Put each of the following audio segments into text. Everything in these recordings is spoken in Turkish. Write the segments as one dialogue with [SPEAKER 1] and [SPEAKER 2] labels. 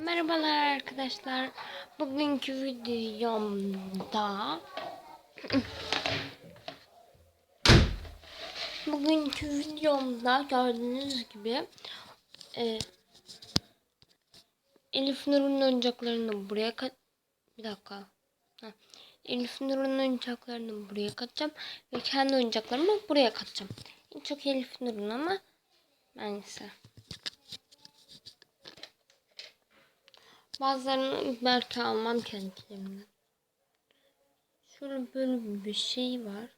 [SPEAKER 1] Merhabalar arkadaşlar. Bugünkü videomda Bugünkü videomda gördüğünüz gibi e, Elif Nur'un oyuncaklarını buraya kat bir dakika. Ha. Elif Nur'un oyuncaklarını buraya katacağım ve kendi oyuncaklarımı buraya katacağım. En çok Elif Nur'un ama neyse. Bazılarını belki almam kendilerimden. Şöyle böyle bir şey var.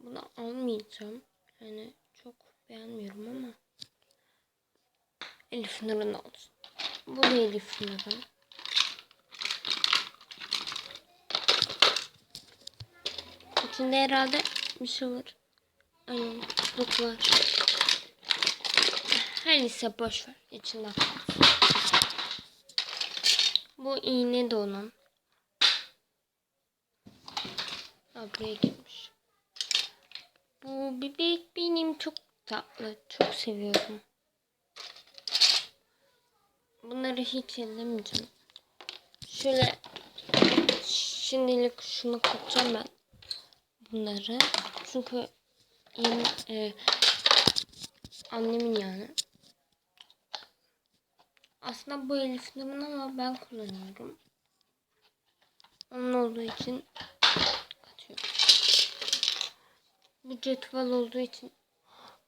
[SPEAKER 1] Bunu almayacağım. Yani çok beğenmiyorum ama. Elif Nur'un olsun. Bu da Elif Nur'un. İçinde herhalde bir şey var. Aynen. Kutluk var. Her neyse boş ver. İçinde kalsın. Bu iğne de onun. Buraya girmiş. Bu bebek benim çok tatlı. Çok seviyorum. Bunları hiç ellemeyeceğim. Şöyle şimdilik şunu katacağım ben. Bunları. Çünkü yeni, e, annemin yani. Aslında bu Elif ama ben kullanıyorum. Onun olduğu için katıyorum. Bu cetvel olduğu için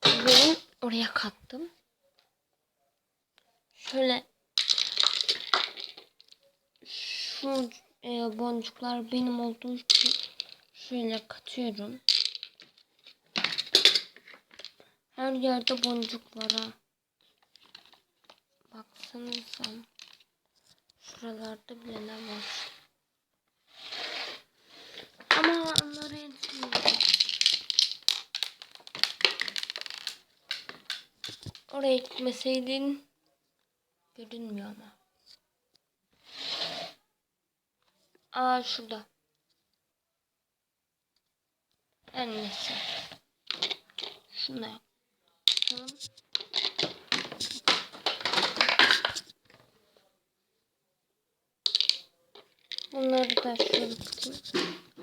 [SPEAKER 1] benim oraya kattım. Şöyle şu e, boncuklar benim olduğu için şöyle katıyorum. Her yerde boncuk var ha. Baksanıza. Şuralarda bile ne var. Ama onları etmiyorum. Oraya gitmeseydin görünmüyor ama. Aa şurada. En neyse. Şunu yapalım. Bunları da tutayım.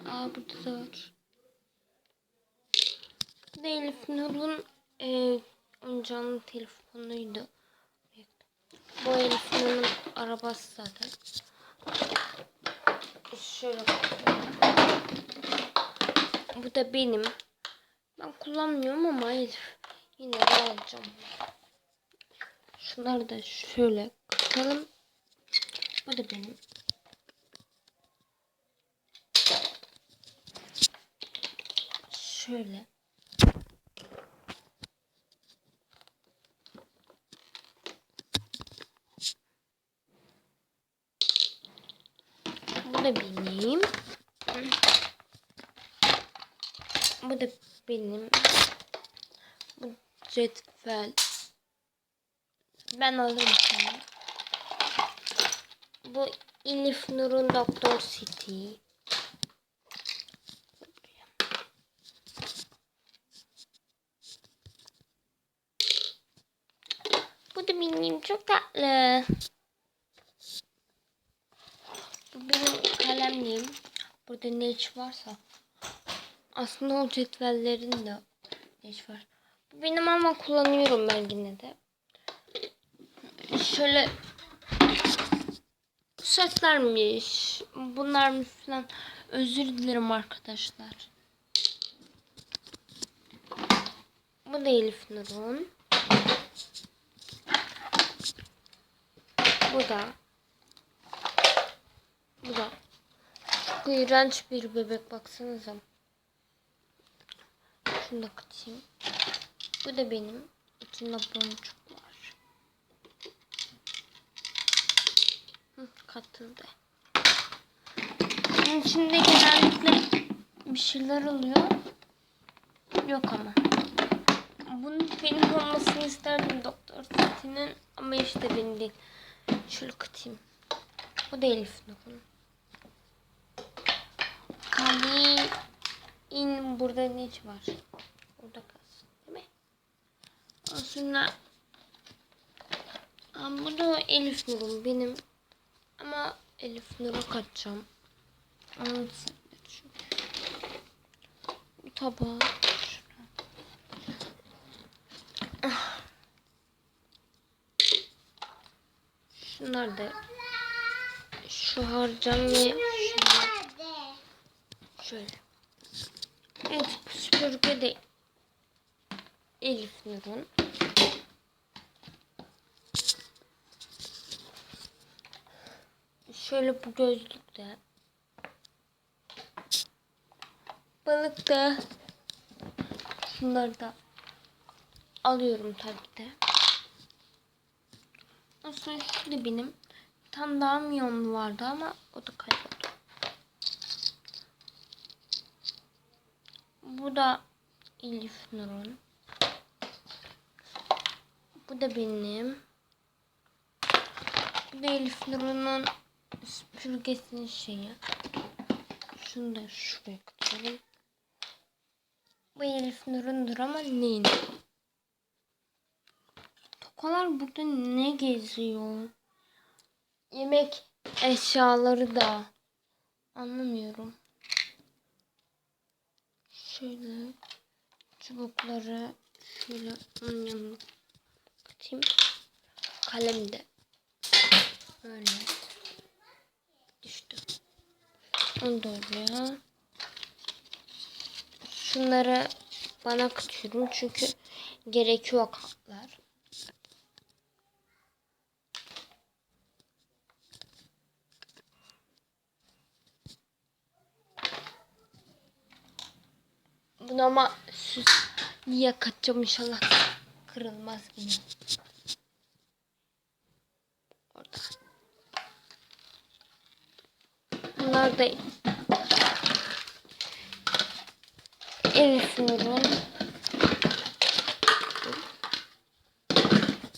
[SPEAKER 1] Aa burada da var. Bu da Elif Nur'un e, oyuncağının telefonuydu. Bu Elif Nur'un arabası zaten. Şöyle Bu da benim. Ben kullanmıyorum ama Elif yine de alacağım. Şunları da şöyle katalım. Bu da benim. Şöyle. Bu da benim. Bu da benim. Bu cetvel. Ben alırım sana. Bu Elif Nur'un Doktor City. Bu da benim çok tatlı. Bu benim kalemliğim. Burada ne iş varsa. Aslında o cetvellerin de ne iş var. Bu benim ama kullanıyorum ben yine de. Şöyle setlermiş. Bunlar falan. Özür dilerim arkadaşlar. Bu da Elif Nur'un. Bu da. Bu da. İğrenç bir bebek baksanıza. Şunu da katayım. Bu da benim. İçinde boncuk var. Hı, katıldı. Bunun içinde genellikle bir şeyler oluyor. Yok ama. Bunun benim olmasını isterdim Doktor City'nin ama işte benim değil. Şöyle katayım. Bu da Elif Nur'un. Kali in burada ne iş var? Burada kalsın değil mi? Sonra Aa, bu da Elif Nur'um benim. Ama Elif Nur'a kaçacağım. Anlatsın. Bu tabağı. şuraya. Ah. Şunlar da şu harcam. Şöyle. Evet süpürge de Elif Nur'un. Şöyle bu gözlük de. Balık da. Şunları da alıyorum tabii de. Aslında şu da benim. Bir tane daha miyonlu vardı ama o da kayboldu. Bu da Elif Nur'un. Bu da benim. Bu da Elif Nur'un süpürgesinin şeyi. Şunu da şuraya koyalım. Bu Elif Nur'undur ama neyin? Tokalar burada ne geziyor? Yemek eşyaları da. Anlamıyorum. Şöyle çubukları şöyle onun yanına katayım. Kalem de böyle düştü. Onu da oraya. Şunları bana katıyorum çünkü gerekiyor katlar. Bunu ama süs diye katacağım inşallah kırılmaz yine. Orada. Bunlar da Elif Nur'un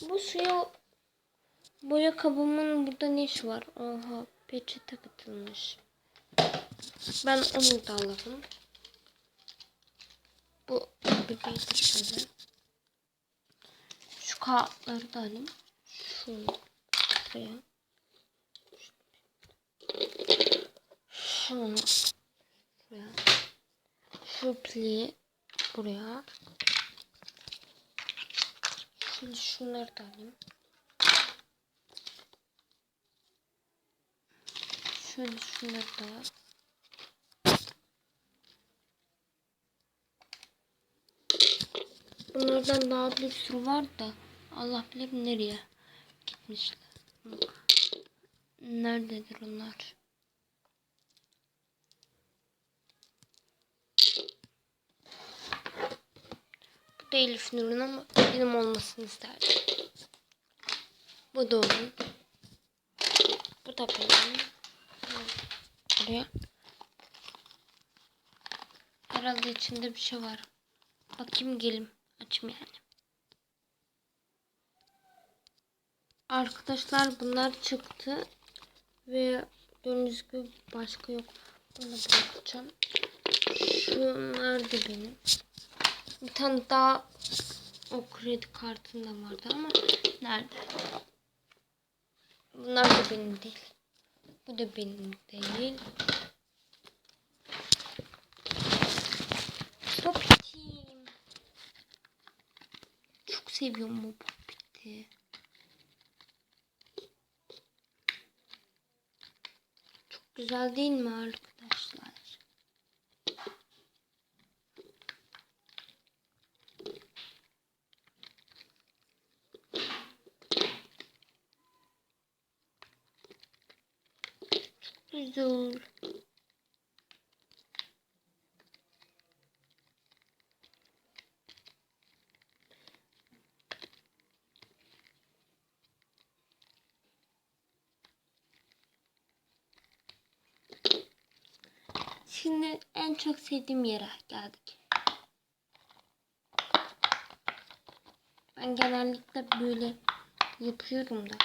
[SPEAKER 1] Bu suya boya kabımın burada ne işi var? Oha peçete katılmış. Ben onu da alırım. De şöyle. Şu kağıtları da alayım. Şunu buraya. Şunu şuraya. Şu pliği buraya. Şimdi şunları da alayım. Şöyle şunları da Bunlardan daha bir sürü var da Allah bilir nereye gitmişler. Nerededir onlar? Bu da Elif Nur'un ama benim olmasını isterdim. Bu da onun. Bu da benim. Buraya. Herhalde içinde bir şey var. Bakayım gelim. Açım yani. Arkadaşlar bunlar çıktı. Ve gördüğünüz gibi başka yok. Bunu bırakacağım. Şunlar da benim. Bir tane daha o kredi kartında vardı ama nerede? Bunlar da benim değil. Bu da benim değil. Popitim. Çok seviyorum bu popiti. Çok güzel değil mi arkadaşlar? Çok güzel. Şimdi en çok sevdiğim yere geldik. Ben genellikle böyle yapıyorum da.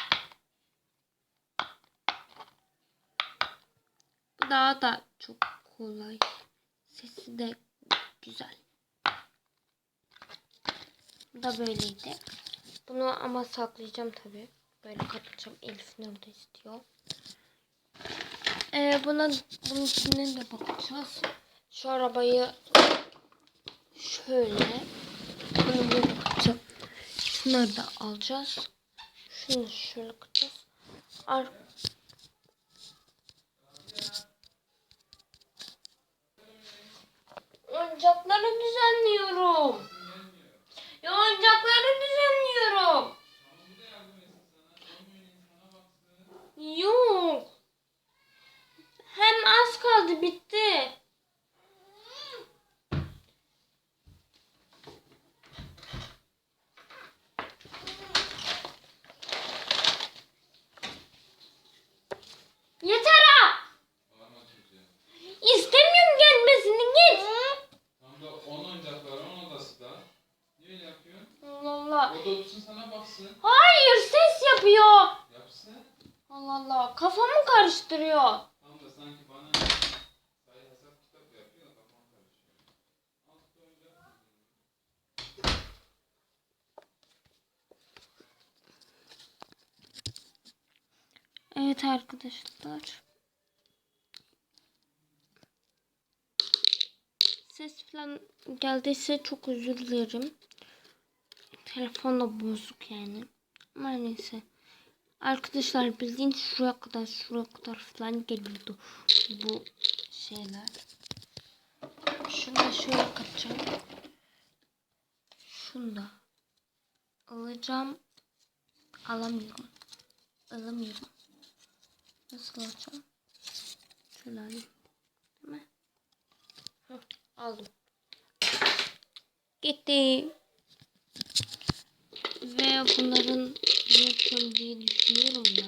[SPEAKER 1] Bu daha da çok kolay. Sesi de güzel. Bu da böyleydi. Bunu ama saklayacağım tabii. Böyle kapatacağım. Elif nerede istiyor? Ee, buna bunun içine de bakacağız. Şu arabayı şöyle böyle bakacağım. Şunları da alacağız. Şunu şöyle bakacağız. Ar Oyuncakları düzenliyorum. Ya oyuncakları düzenliyorum. Yok. Hem az kaldı bitti. Allah Allah kafamı karıştırıyor. Evet arkadaşlar. Ses falan geldiyse çok özür dilerim. Telefon da bozuk yani. Ama neyse. Arkadaşlar bildiğin şuraya kadar şuraya kadar falan geliyordu bu şeyler. Şunu da şöyle katacağım. Şunu da alacağım. Alamıyorum. Alamıyorum. Nasıl alacağım? Şöyle alayım. Değil mi? Hı, aldım. Gitti. Ve bunların yapacağım diye düşünüyorum da.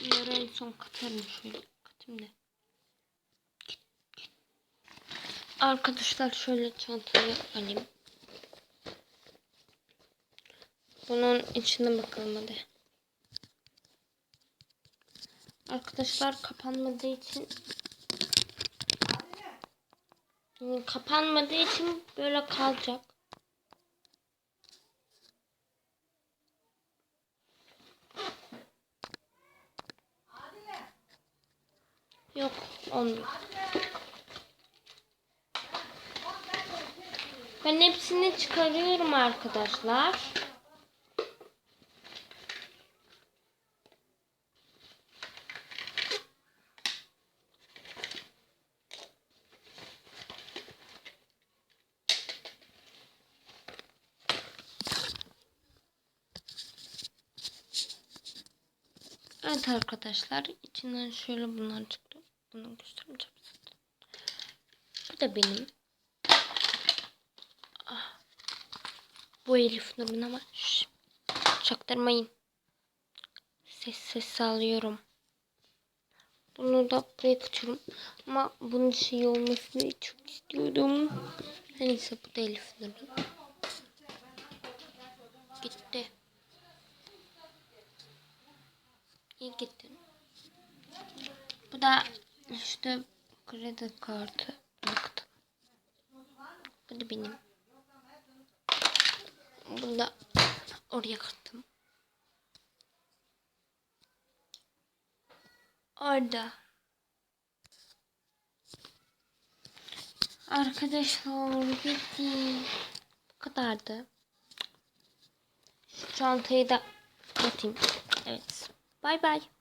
[SPEAKER 1] Bunları son katarım şöyle. Katayım da. Arkadaşlar şöyle çantayı alayım. Bunun içine bakalım hadi. Arkadaşlar kapanmadığı için kapanmadığı için böyle kalacak. Yok olmuyor. Ben hepsini çıkarıyorum arkadaşlar. Evet arkadaşlar içinden şöyle bunlar çıktı. Bunu göstermeyeceğim. Bu da benim. Ah. Bu Elif Nur'un ama çaktırmayın. Ses ses sağlıyorum. Bunu da buraya kaçıyorum. Ama bunun şey olmasını çok istiyordum. Neyse bu da Elif Nur'un. Gitti. İyi gittin. Bu da işte kredi kartı baktım. Bu da benim. Bunu da oraya kırdım. Orada. Arkadaşlar bitti. Bu kadardı. Şu çantayı da atayım. Evet. Bay bay.